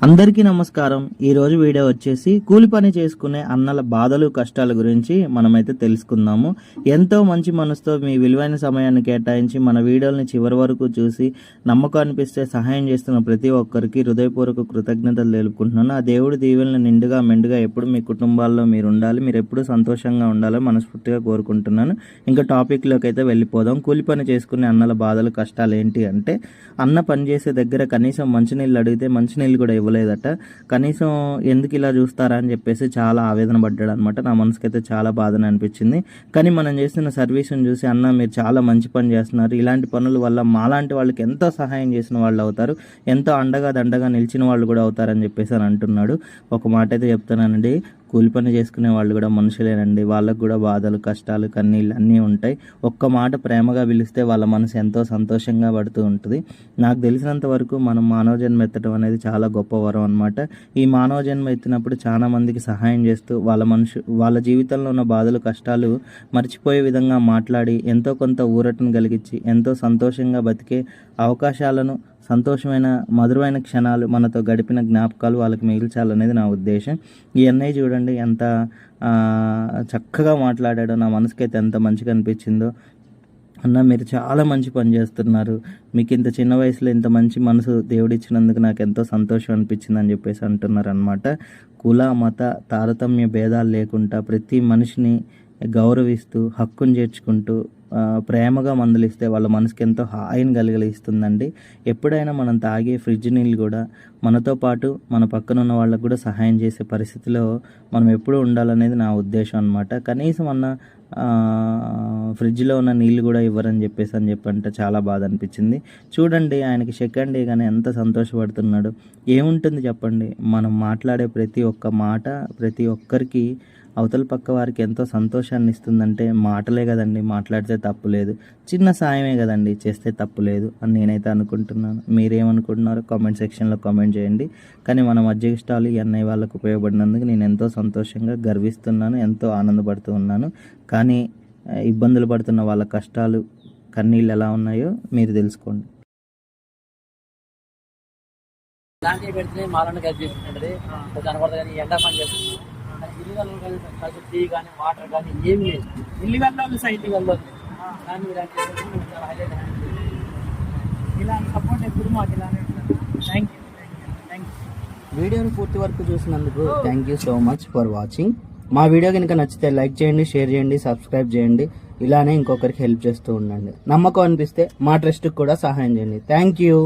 అందరికీ నమస్కారం. ఈరోజు వీడియో వచ్చేసి కూలి పని చేసుకునే అన్నల బాధలు కష్టాల గురించి మనమైతే తెలుసుకుందాము. ఎంతో మంచి మనసుతో మీ విలువైన సమయాన్ని కేటాయించి మన వీడియోని చివరి వరకు చూసి నమ్మకం అనిపిస్తే సహాయం చేస్తున్న ప్రతి ఒక్కరికి హృదయపూర్వక కృతజ్ఞతలు తెలుపుకుంటున్నాను. ఆ దేవుడి దీవెలను నిండుగా మెండుగా ఎప్పుడు మీ కుటుంబాల్లో మీరు ఉండాలి మీరు ఎప్పుడు సంతోషంగా ఉండాలని మనస్ఫూర్తిగా కోరుకుంటున్నాను. ఇంకా టాపిక్లోకి అయితే వెళ్ళిపోదాం. కూలి పని చేసుకునే అన్నల బాధలు కష్టాలు ఏంటి అంటే అన్న పని చేసే దగ్గర కనీసం మంచినీళ్ళు అడిగితే మంచినీళ్ళు కూడా ఇవ్వలేదట. కనీసం ఎందుకు ఇలా చూస్తారా అని చెప్పేసి చాలా ఆవేదన పడ్డాడు అనమాట నా మనసుకైతే చాలా బాధన అనిపించింది. కానీ మనం చేస్తున్న సర్వీస్ని చూసి అన్న మీరు చాలా మంచి పని చేస్తున్నారు. ఇలాంటి పనుల వల్ల మాలాంటి వాళ్ళకి ఎంతో సహాయం చేసిన వాళ్ళు అవుతారు? ఎంతో అండగా దండగా నిలిచిన వాళ్ళు కూడా అవుతారని చెప్పేసి అని అంటున్నాడు. ఒక మాట అయితే చెప్తానండి కూలి పని చేసుకునే వాళ్ళు కూడా మనుషులేనండి. వాళ్ళకు కూడా బాధలు కష్టాలు కన్నీళ్ళు అన్నీ ఉంటాయి. ఒక్క మాట ప్రేమగా పిలిస్తే వాళ్ళ మనసు ఎంతో సంతోషంగా పడుతూ ఉంటుంది. నాకు తెలిసినంత వరకు మనం మానవ జన్మ ఎత్తడం అనేది చాలా గొప్ప వరం అనమాట ఈ మానవ జన్మ ఎత్తినప్పుడు చాలా మందికి సహాయం చేస్తూ వాళ్ళ మనుషు వాళ్ళ జీవితంలో ఉన్న బాధలు కష్టాలు మర్చిపోయే విధంగా మాట్లాడి ఎంతో కొంత ఊరటను కలిగించి ఎంతో సంతోషంగా బతికే అవకాశాలను సంతోషమైన మధురమైన క్షణాలు మనతో గడిపిన జ్ఞాపకాలు వాళ్ళకి మిగిల్చాలనేది నా ఉద్దేశం. ఈ అన్నయ్య చూడండి ఎంత చక్కగా మాట్లాడాడో నా మనసుకైతే ఎంత మంచిగా అనిపించిందో. అన్న మీరు చాలా మంచి పని చేస్తున్నారు. మీకు ఇంత చిన్న వయసులో ఇంత మంచి మనసు దేవుడిచ్చినందుకు నాకు ఎంతో సంతోషం అనిపించింది అని చెప్పేసి అంటున్నారు అనమాట కుల మత తారతమ్య భేదాలు లేకుండా ప్రతి మనిషిని గౌరవిస్తూ హక్కును చేర్చుకుంటూ ప్రేమగా మందులిస్తే వాళ్ళ మనసుకి ఎంతో హాయిని కలగలిస్తుందండి ఎప్పుడైనా మనం తాగే ఫ్రిడ్జ్ నీళ్ళు కూడా మనతో పాటు మన పక్కన ఉన్న వాళ్ళకు కూడా సహాయం చేసే పరిస్థితిలో మనం ఎప్పుడూ ఉండాలనేది నా ఉద్దేశం అనమాట కనీసం అన్న ఫ్రిడ్జ్లో ఉన్న నీళ్ళు కూడా ఇవ్వరని చెప్పేసి అని చెప్పంటే చాలా బాధ అనిపించింది. చూడండి ఆయనకి సెకండ్ డే కానీ ఎంత సంతోషపడుతున్నాడు. ఏముంటుంది చెప్పండి? మనం మాట్లాడే ప్రతి ఒక్క మాట ప్రతి ఒక్కరికి అవతల పక్క వారికి ఎంతో సంతోషాన్ని ఇస్తుందంటే మాటలే కదండి మాట్లాడితే తప్పు లేదు. చిన్న సాయమే కదండి చేస్తే తప్పు లేదు అని నేనైతే అనుకుంటున్నాను. మీరేమనుకుంటున్నారో కామెంట్ సెక్షన్లో కామెంట్ చేయండి. కానీ మన మధ్య ఇష్టాలు ఈ అన్నయ్య వాళ్ళకు ఉపయోగపడినందుకు నేను ఎంతో సంతోషంగా గర్విస్తున్నాను ఎంతో ఆనందపడుతూ ఉన్నాను. కానీ ఇబ్బందులు పడుతున్న వాళ్ళ కష్టాలు కన్నీళ్ళు ఎలా ఉన్నాయో మీరు తెలుసుకోండి. ఇలాంటివి పెడితేనే మాలను కలిసి చేసుకుంటుంది కనబడదు కానీ ఎండా పని చేస్తున్నాం కానీ ఇల్లు కలవదు కానీ కలిసి టీ కానీ వాటర్ కానీ ఏమి లేదు. ఇల్లు వెళ్ళాలి సైట్ ఇంటికి వెళ్ళదు కానీ ఇలాంటి చేస్తే మేము చాలా highlight అయ్యాము. ఇలాంటి సపోర్ట్ ఎప్పుడు మాకు ఇలానే ఉంటుంది. థ్యాంక్ యూ థ్యాంక్ యూ వీడియోని పూర్తి వరకు చూసినందుకు thank you so much for watching మా వీడియో కనుక నచ్చితే లైక్ చేయండి షేర్ చేయండి సబ్స్క్రైబ్ చేయండి. ఇలానే ఇంకొకరికి హెల్ప్ చేస్తూ ఉండండి. నమ్మకం అనిపిస్తే మా ట్రస్ట్కి కూడా సహాయం చేయండి. Thank you.